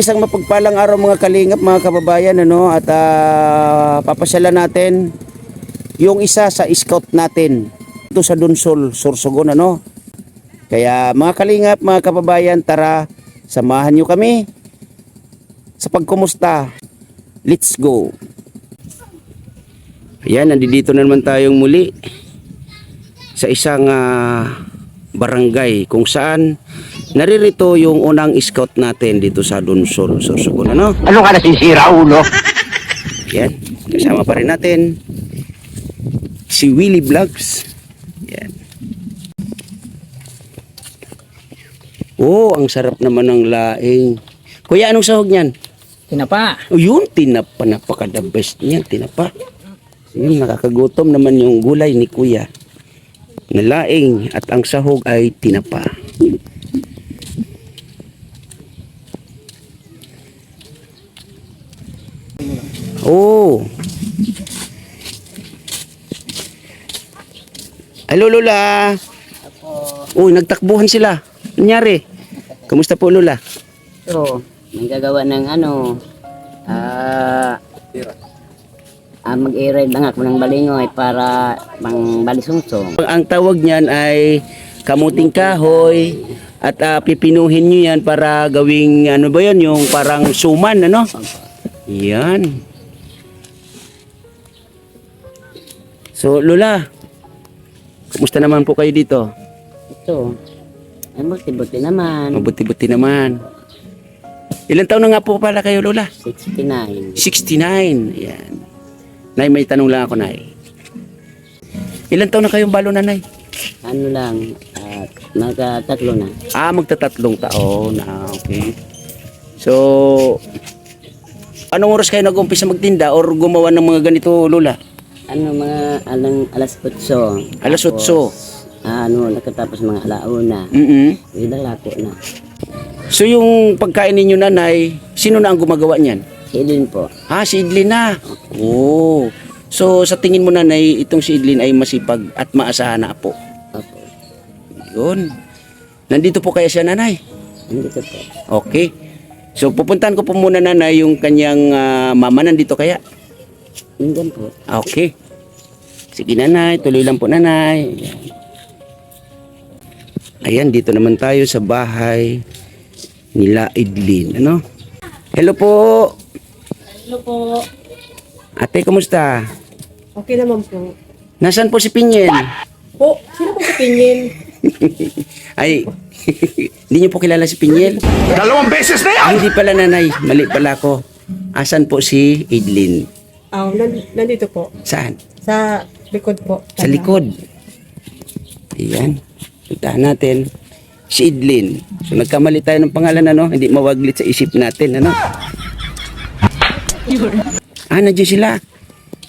isang mapagpalang araw mga kalingap, mga kababayan, ano, at ah, papasyalan natin yung isa sa scout natin ito sa Dunsol, Sorsogon, ano. Kaya mga kalingap, mga kababayan, tara, samahan nyo kami sa pagkumusta. Let's go! Ayan, nandito na naman tayong muli sa isang ah, barangay kung saan naririto yung unang scout natin dito sa Dunsol, Sorsogon. Ano? Ano ka nasisira, ulo? Yan. Kasama pa rin natin si Willie Vlogs. Yan. Oh, ang sarap naman ng laing. Kuya, anong sahog niyan? Tinapa. O yun, tinapa. Napaka the best niyan, tinapa. Yun, nakakagutom naman yung gulay ni Kuya. Na laing at ang sahog ay tinapa. Oh. Hello, Lola. Uy, nagtakbuhan sila. Nangyari? Kamusta po, Lola? Ito, nanggagawa ng ano, ah, ah mag-i-ride lang ako ng balingoy para pang balisungsong. Ang tawag niyan ay kamuting kahoy at ah, pipinuhin niyo yan para gawing ano ba yan, yung parang suman, ano? Yan. So, Lola, kumusta naman po kayo dito? Ito, ay buti-buti naman. Mabuti-buti naman. Ilan taon na nga po pala kayo, Lola? 69. 69. Yan. Nay, may tanong lang ako, Nay. Ilan taon na kayong balo, Nanay? Ano lang, at nagkatatlo na. Ah, magtatatlong taon. Ah, okay. So, anong oras kayo nag-umpisa magtinda or gumawa ng mga ganito, Lola? Ano mga alang alas 8. Alas Tapos, 8. ah, ano, nakatapos mga alauna. Mm Ilalako na. So, yung pagkain ninyo, Nanay, sino na ang gumagawa niyan? Silin po. Ah, si Idlin na. Oh. So, sa tingin mo, Nanay, itong si Idlin ay masipag at maasahan na po. Opo. Yun. Nandito po kaya siya, Nanay? Andito po. Okay. So, pupuntahan ko po muna, Nanay, yung kanyang ah, mama nandito kaya. Indian po. Okay. Sige nanay, tuloy lang po nanay. Ayan. Ayan, dito naman tayo sa bahay nila Idlin. Ano? Hello po. Hello po. Ate, kumusta? Okay naman po. Nasaan po si Pinyel? Po, sino po kapingin? Ay, hindi niyo po kilala si Pinyel? Dalawang beses na Ah, hindi pala nanay. Mali pala ako. Asan po si Idlin? Ah, nan- nandito po. Saan? Sa likod po. Sa likod. Ayan. Puntahan natin. Si Idlin. So nagkamali tayo ng pangalan ano, hindi mawaglit sa isip natin ano. Ah, nandiyan sila.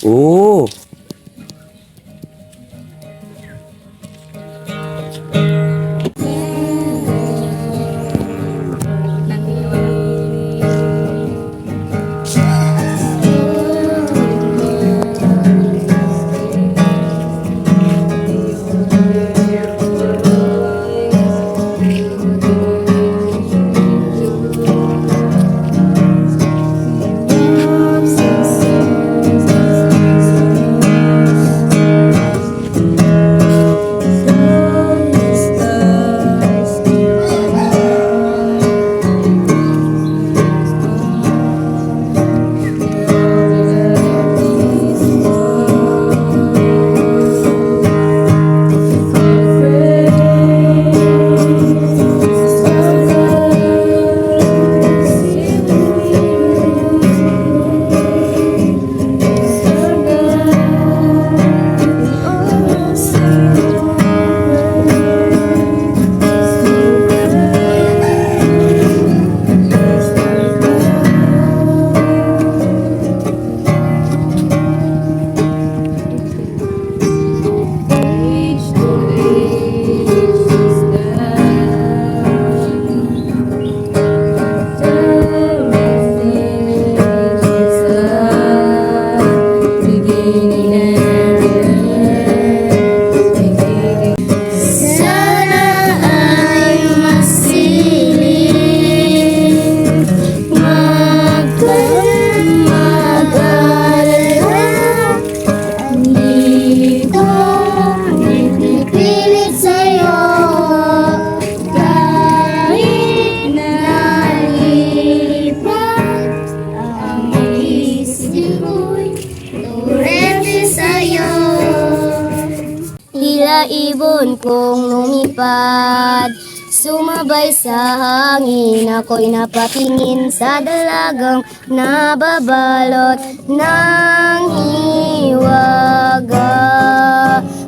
Oo. Alon kong lumipad Sumabay sa hangin. Ako'y napatingin sa dalagang Nababalot ng hiwaga.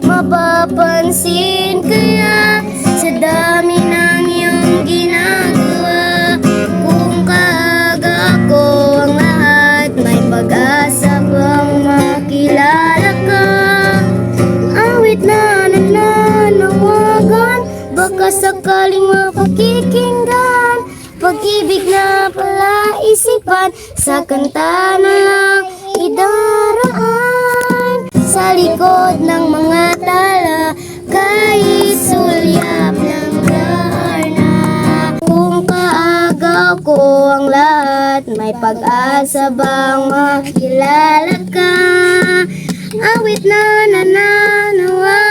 Mapapansin kaya Sa dami ng iyong ginagawa. Kung kaaga ko ang lahat May pag-asa bang makilala ka. Awit na Baka sakaling mapakikinggan Pag-ibig na pala isipan Sa kanta na lang idaraan. Sa likod ng mga tala Kahit sulyap ng darna Kung kaagaw ko ang lahat May pag-asa bang makilala ka? Awit na nananawagan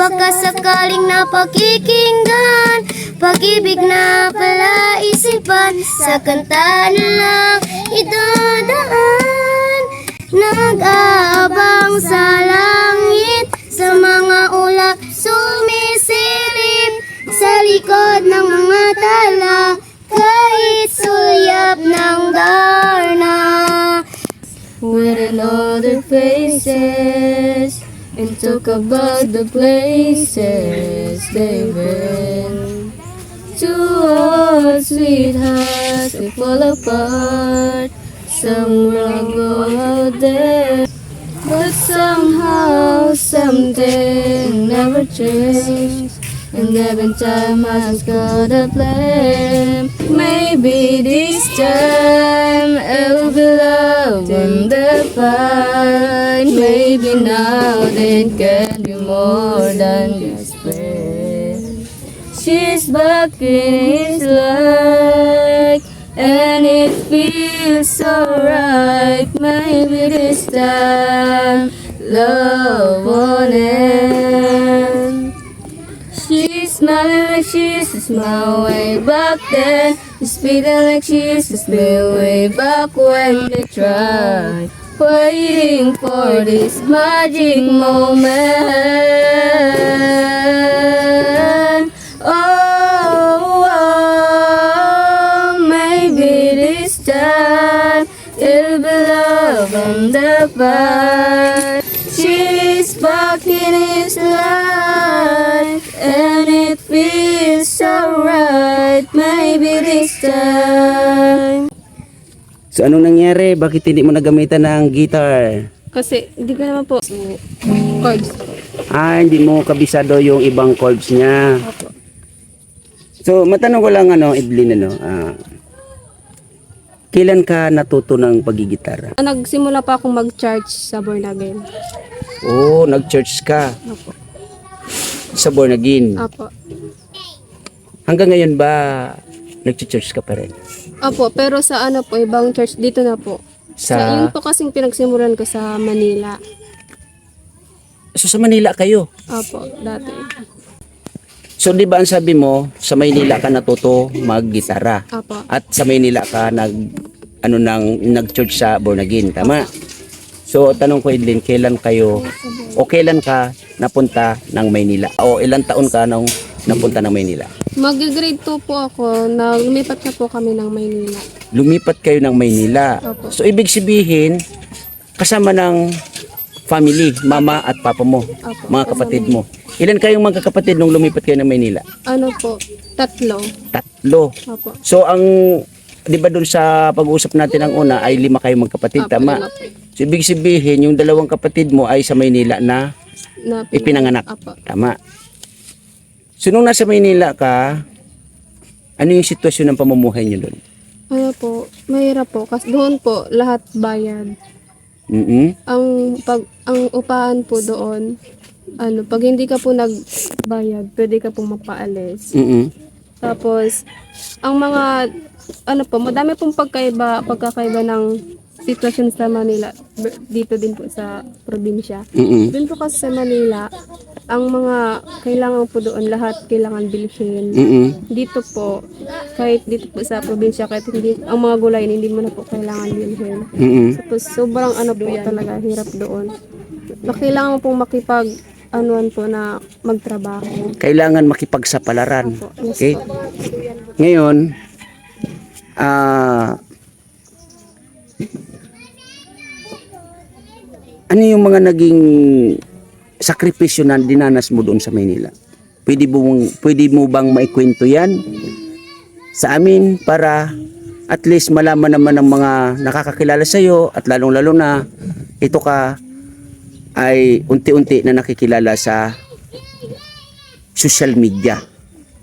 Baka sakaling napakikinggan Pag-ibig na pala isipan Sa kanta na lang idadaan. Nag-aabang sa langit Sa mga ulap sumisilip Sa likod ng mga tala Kahit sulyap ng darna. With another faces and talk about the places they've been. Two old sweethearts they fall apart. Some Somewhere go out there, but somehow something never changed. And every time I just gotta blame Maybe this time it'll be love and the fight Maybe now it can be more than just friends. She's back in his life And it feels so right. Maybe this time Love won't end. She's smiling like she used to smile way back then. Speeding like she used to speed way back when they tried. Waiting for this magic moment. Oh, oh, maybe this time it'll be love and the fight. She's back in his life Maybe this time. So anong nangyari? Bakit hindi mo nagamitan ng guitar? Kasi hindi ko naman po chords. Ah, hindi mo kabisado yung ibang chords niya. So, matanong ko lang ano, Evelyn, ano, ah, kailan ka natuto ng pagigitara? Nagsimula pa akong mag-charge sa Born Again. Oh, nag-church ka Opo. sa born again. Apo. Hanggang ngayon ba, nag-church ka pa rin? Apo, pero sa ano po, ibang church dito na po. Sa, Sa, yun po kasing pinagsimulan ko sa Manila. so, sa Manila kayo? Apo, dati. So, di ba ang sabi mo, sa Maynila ka natuto mag-gitara? Apo. At sa Maynila ka nag ano nang nag-church sa born again, tama? So tanong ko Edlin, kailan kayo o kailan ka napunta ng Maynila? O ilang taon ka nung napunta ng Maynila? Mag-grade 2 po ako na lumipat na po kami ng Maynila. Lumipat kayo ng Maynila. Opo. So ibig sabihin kasama ng family, mama at papa mo, Opo. mga kapatid mo. Ilan kayong magkakapatid nung lumipat kayo ng Maynila? Ano po, tatlo. Tatlo. Apo. So ang 'di ba doon sa pag-uusap natin ng una ay lima kayong magkapatid, Apo, tama? lima po. So ibig sabihin yung dalawang kapatid mo ay sa Maynila na Na, ipinanganak. Apo. Tama. So nung nasa Maynila ka, ano yung sitwasyon ng pamumuhay niyo doon? Ano po, mahirap po. Kasi doon po, lahat bayad. mm Ang pag ang upahan po doon, ano, pag hindi ka po nagbayad, pwede ka pong mapaalis. mm Tapos, ang mga, ano po, madami pong pagkaiba, pagkakaiba ng sitwasyon sa Manila, dito din po sa probinsya. mm Doon po kasi sa Manila, ang mga kailangan po doon, lahat kailangan bilhin. mm Dito po, kahit dito po sa probinsya, kahit hindi, ang mga gulay, hindi mo na po kailangan bilhin. mm Tapos sobrang ano po talaga, hirap doon. Kailangan pong makipag anuan po na magtrabaho. Kailangan makipagsapalaran. Opo, yes Okay? po. Ngayon, ah ano yung mga naging sakripisyo na dinanas mo doon sa Maynila? Pwede mo, pwede mo bang maikwento yan sa amin para at least malaman naman ng mga nakakakilala sa iyo at lalong-lalo na ito ka ay unti-unti na nakikilala sa social media.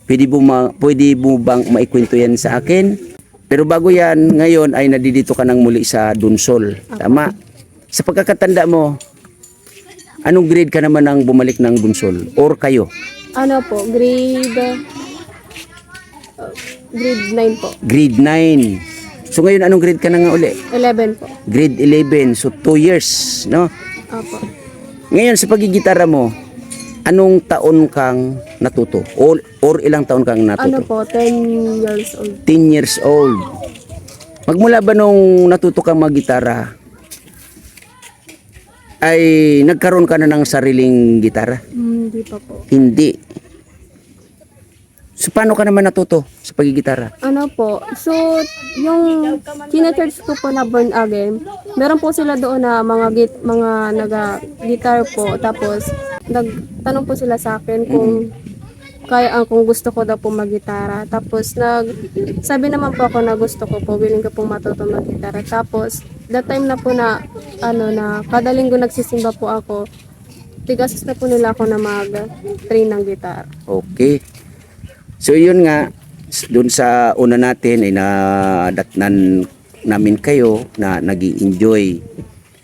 Pwede mo, ma, pwede mo bang maikwento yan sa akin? Pero bago yan, ngayon ay nadidito ka nang muli sa Dunsol. Tama? Sa pagkakatanda mo, anong grade ka naman nang bumalik ng Dunsol? Or kayo? Ano po, grade uh, grade 9 po. Grade 9. So ngayon, anong grade ka na nga uli? 11 po. Grade 11. So 2 years, no? Opo. Ngayon, sa pagigitara mo, anong taon kang natuto? Or, or ilang taon kang Ano natuto? po, 10 years old. 10 years old. Magmula ba nung natuto kang maggitara, ay nagkaroon ka na ng sariling gitara? Hindi pa po. Hindi. So paano ka naman natuto sa pagigitara? Ano po, so yung china-church ko po na Born Again, meron po sila doon na mga git, mga naga guitar po tapos nagtanong po sila sa akin kung kaya ang kung gusto ko daw po maggitara. Tapos nag sabi naman po ako na gusto ko po, willing ko pong matuto maggitara. Tapos that time na po na ano na kada linggo nagsisimba po ako. Tigasos na po nila ako na mag-train ng gitar. Okay. So yun nga, doon sa una natin ay nadatnan namin kayo na nag enjoy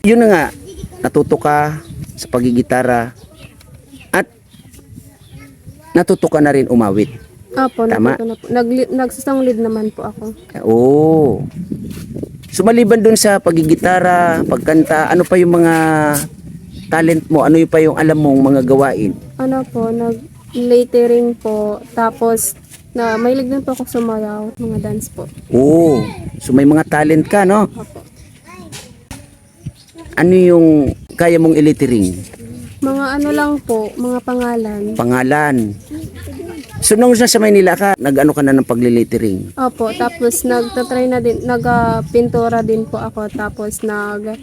Yun nga, natuto ka sa pagigitara natuto ka na rin umawit. Apo, Tama. natuto na po. Nag, nagsasang lead naman po ako. Oo. So maliban dun sa pagigitara, pagkanta, ano pa yung mga talent mo? Ano yung pa yung alam mong mga gawain? Ano po, nag latering po. Tapos, na mahilig din po ako sumayaw, mga dance po. Oo. So may mga talent ka, no? Apo. Ano yung kaya mong ilitering? Mga ano lang po, mga pangalan. Pangalan. So nung sa Maynila ka, nag-ano ka na ng paglilitering? Opo, tapos nagtatry na din, nagpintura din po ako. Tapos nag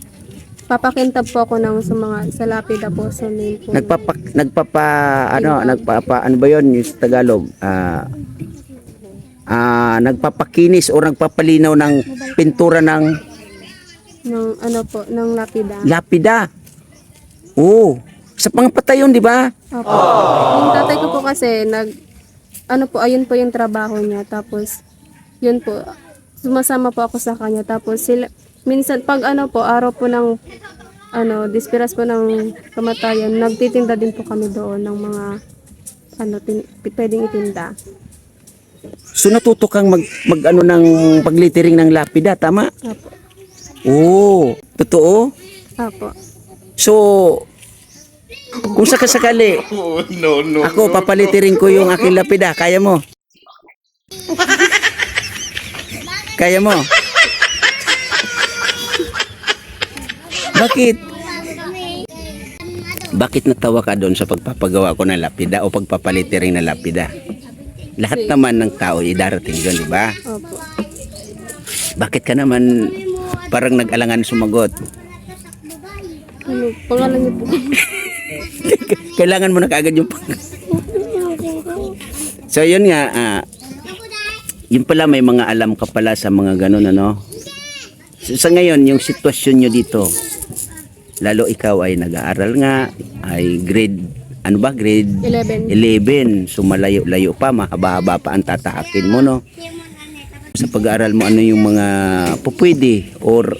papakintab po ako ng sa mga sa lapida po sa name po. Nagpapa, nagpapa, ano, nagpapa, ano ba yun yung Tagalog? Ah, ah, nagpapakinis o nagpapalinaw ng pintura ng ng ano po, ng lapida. lapida. Oo. Sa pangpatay yun, di ba? Opo. Yung tatay ko po kasi nag ano po, ayun po yung trabaho niya. Tapos yun po, sumasama po ako sa kanya. Tapos sila minsan pag ano po, araw po ng ano, dispiras po ng kamatayan, nagtitinda din po kami doon ng mga ano, tin, pwedeng itinda. So natuto kang mag, mag ano ng paglitering ng lapida, tama? Opo. Oo. Totoo? Opo. So, kung sakasakali, ako papalitirin ko yung aking lapida. Kaya mo? Kaya mo? Bakit? Bakit natawa ka doon sa pagpapagawa ko ng lapida o pagpapalitiring ng lapida? Lahat naman ng tao ay darating doon, di ba? Opo. Bakit ka naman parang nag-alangan sumagot? Ano, pangalan niyo po. Kailangan mo na kaagad yung pang... so yun nga, ah, yun pala may mga alam ka pala sa mga ganun ano. So, sa ngayon, yung sitwasyon nyo dito, lalo ikaw ay nag-aaral nga, ay grade, ano ba, grade 11. 11. So malayo-layo pa, mahaba-haba pa ang tatahakin mo, no? Sa pag-aaral mo, ano yung mga pupwede or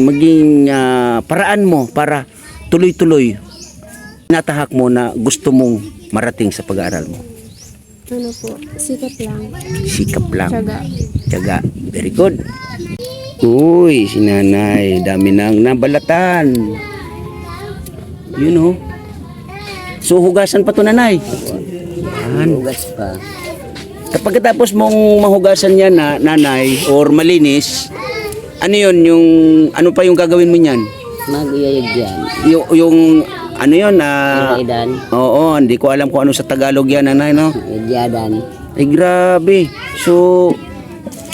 maging ah, paraan mo para tuloy-tuloy natahak mo na gusto mong marating sa pag-aaral mo. Ano po, sikat lang. Sikap lang. Tiyaga. Tiyaga. Very good. Uy, si nanay. Dami nang nabalatan. Yun oh. So, hugasan pa to nanay. Yan. Hugas pa. Kapag tapos mong mahugasan yan na nanay or malinis, ano yun, yung, ano pa yung gagawin mo niyan? Mag-iyayag yan. Yung, yung ano yun? ah, Iraidan, oo, hindi ko alam kung ano sa Tagalog yan, nanay, no? Idyadan, Ay, grabe. So,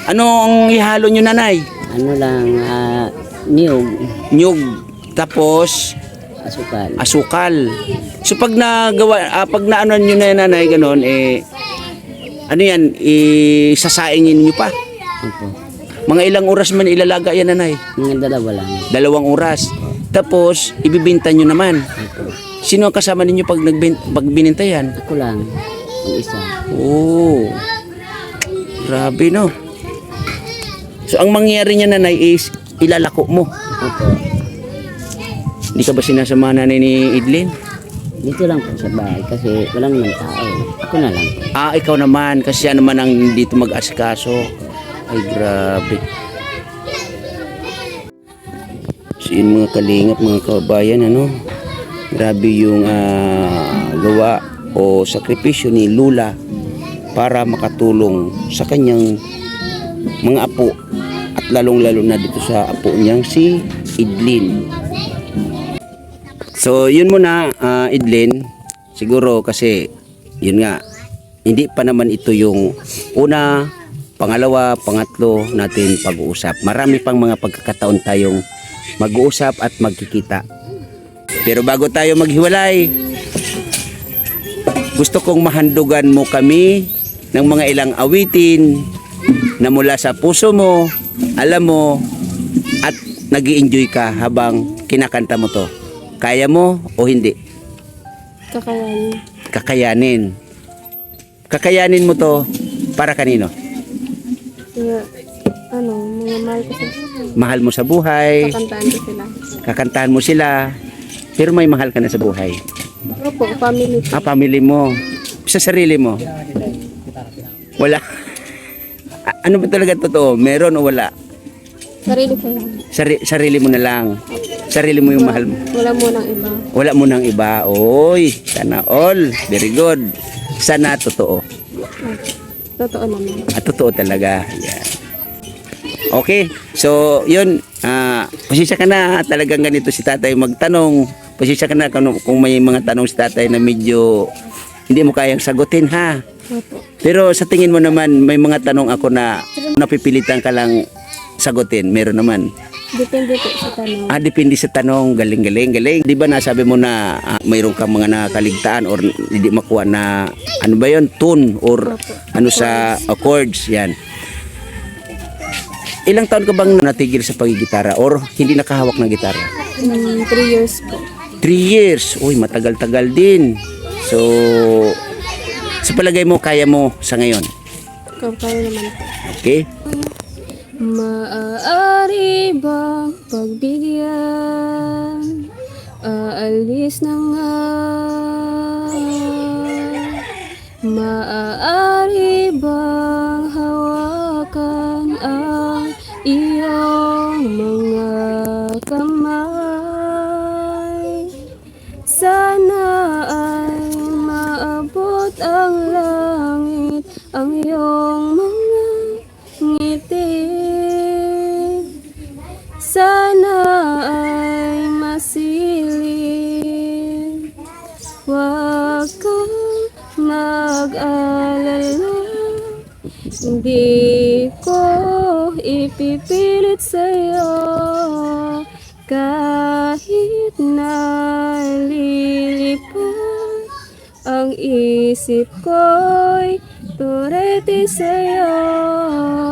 ano ang ihalo nyo, nanay? ano lang, ah, niyog, Nyug, tapos asukal. asukal. So, pag nagawa, ah, pag naano nyo na yan, nanay, ganon, eh, ano yan, isasaingin nyo pa. Opo. Mga ilang oras man ilalaga yan, nanay? Mga dalawa lang. Dalawang oras. Tapos, ibibinta nyo naman. Sino ang kasama ninyo pag, nagbin, pag bininta yan? Ako lang, ang isa. Oh. Grabe no. So ang mangyayari niya nanay is ilalako mo. Opo. Hindi ka ba sinasama nanay ni Idlin? Dito lang po sa bahay kasi wala naman tao. Ako na lang. Ah, ikaw naman kasi siya naman ang dito mag-asikaso. Ay grabe. Yun mga kalingap mga kababayan ano. Grabe yung ah, gawa o sakripisyo ni Lula para makatulong sa kanyang mga apo at lalong-lalo na dito sa apo niyang si Idlin. So, yun muna, ah, Idlin. Siguro kasi, yun nga, hindi pa naman ito yung una, pangalawa, pangatlo natin pag-uusap. Marami pang mga pagkakataon tayong mag-uusap at magkikita. Pero bago tayo maghiwalay, gusto kong mahandugan mo kami ng mga ilang awitin na mula sa puso mo, alam mo, at nag enjoy ka habang kinakanta mo to. Kaya mo o hindi? Kakayanin. Kakayanin. Kakayanin mo to para kanino? Mga, ano, mahal ko sa buhay. Mahal mo sa buhay, Kakantaan ko sila. kakantahan mo sila, pero may mahal ka na sa buhay. Opo, family ko. Ah, family mo. Sa sarili mo. Wala. A- ano ba talaga totoo? Meron o wala? Sarili ko lang. Sari- sarili mo na lang. Sarili mo yung mahal mo. Wala mo nang iba. Wala mo nang iba. Oy, sana all. Very good. Sana totoo. Totoo naman. At totoo talaga. Yan. Okay. So, yun. Ah, pasisya ka na. Talagang ganito si tatay magtanong. Pasisya ka na kung, kung may mga tanong si tatay na medyo hindi mo kayang sagutin ha. Pero sa tingin mo naman, may mga tanong ako na napipilitan ka lang sagutin. Meron naman. Depende po sa tanong. Ah, depende sa tanong. Galing, galing, galing. Di ba nasabi mo na ah, mayroon kang mga nakaligtaan or hindi makuha na ano ba yon tune or Opo. ano sa uh, chords. Yan. Ilang taon ka bang natigil sa pagigitara or hindi nakahawak ng gitara? Mm, three years po. Three years. Uy, matagal-tagal din. So, sa palagay mo, kaya mo sa ngayon. Kaya naman po. Okay? Maaari bang pagbigyan? Aalis na nga Maaari bang iyong mga kamay? Sana ay maabot ang langit ang iyong mga isip ko'y turete sa'yo.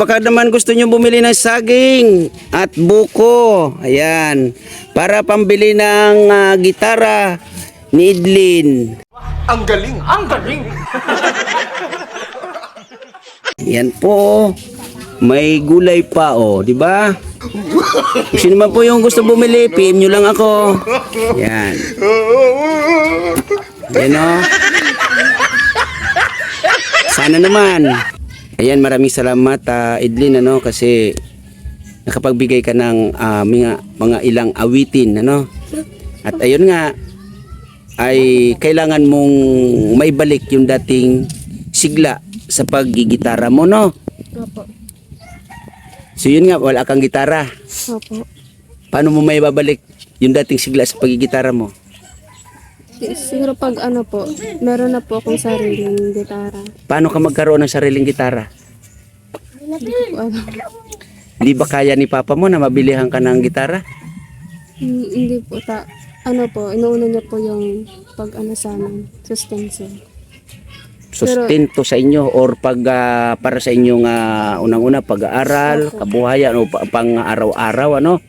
Baka naman gusto nyo bumili ng saging at buko. Ayan. Para pambili ng ah, gitara ni Idlin. Ang galing, ang galing. Yan po. May gulay pa oh, di ba? Kung Sino man po yung gusto bumili, PM nyo lang ako. Yan. Yan oh. Sana naman. Ayan, maraming salamat ah, Idlin ano kasi nakapagbigay ka ng ah, mga mga ilang awitin ano. At ayun nga ay kailangan mong maibalik yung dating sigla sa paggigitara mo no. Opo. So yun nga wala kang gitara. Opo. Paano mo may babalik yung dating sigla sa paggigitara mo? Siguro pag ano po, meron na po akong sariling gitara. Paano ka magkaroon ng sariling gitara? Hindi ko po alam. Hindi ba kaya ni papa mo na mabilihan ka ng gitara? Hmm, Hindi po ta. Ano po, inuuna niya po yung pag ano sa amin, suspension. Sustento sa inyo or pag ah, para sa inyong ah, unang-una pag-aaral, kabuhayan o pa- pang araw-araw ano?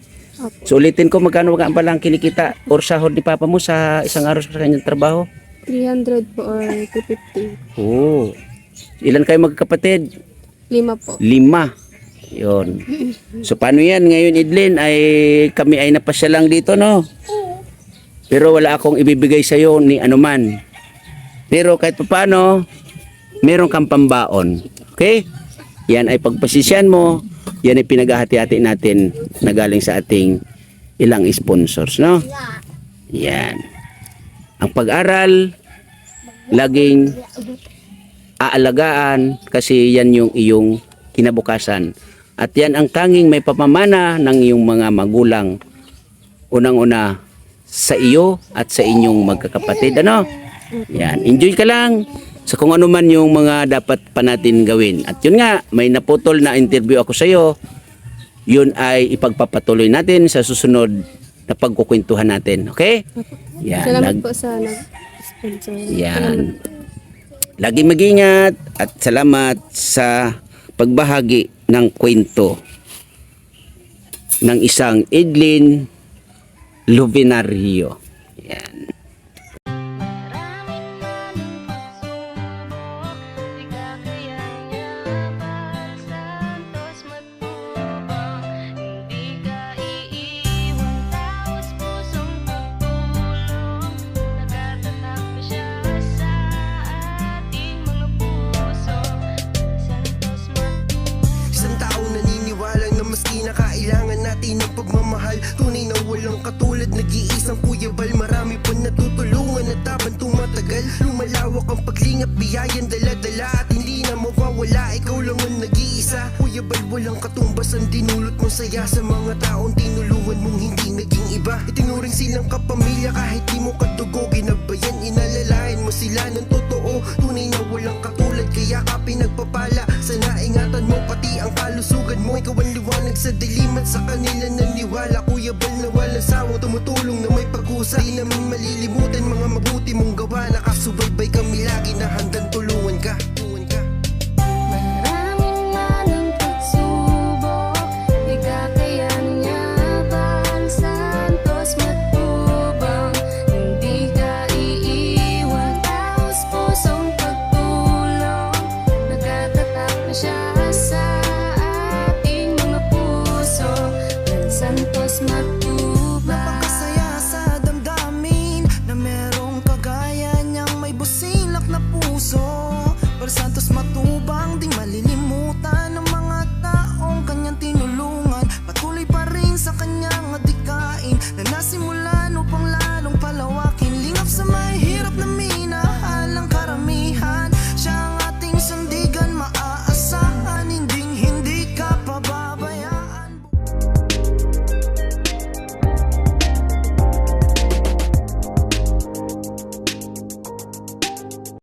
So ulitin ko magkano ka ba lang kinikita or sahod ni papa mo sa isang araw sa kanyang trabaho? 300 po or 250. Oo. Ilan kayo magkapatid? Lima po. Lima. Yun. So paano yan? Ngayon Idlin ay kami ay napasya lang dito no. Pero wala akong ibibigay sa iyo ni anuman. Pero kahit paano, meron kang pambaon. Okay? Yan ay pagpasisyan mo. Yan ay pinaghahati-hati natin na galing sa ating ilang sponsors, no? Yan. Ang pag-aral, laging aalagaan kasi yan yung iyong kinabukasan. At yan ang tanging may papamana ng iyong mga magulang. Unang-una sa iyo at sa inyong magkakapatid. Ano? Yan. Enjoy ka lang sa kung ano man yung mga dapat pa natin gawin. At yun nga, may naputol na interview ako sa iyo. Yun ay ipagpapatuloy natin sa susunod na pagkukwentuhan natin. Okay? Yan. Salamat Nag- po sa nag-sponsor. yan. Lagi mag-ingat at salamat sa pagbahagi ng kwento ng isang Edlin Lubinario. Yan. Katulad, nag-iisang kuyabal Marami pa natutulungan at habang tumatagal Lumalawak ang paglingap, biyayan dala-dala At hindi na mawawala, ikaw lang ang nag-iisa Kuyabal walang katumbas ang dinulot mong saya Sa mga taong tinulungan mong hindi naging iba. Itinuring silang kapamilya kahit di mo katugo Ginabayan, inalalayan mo sila ng totoo. Tunay na walang katulad, kaya ka pinagpapala. Sana ingatan mo pati ang kalusugan mo Ikaw ang liwanag sa dilim at sa kanila naniwala. Kuya Bal na walang sawang tumutulong na may pag-usa Di namin malilimutan mga mabuti mong gawa Nakasubaybay kami lagi na handang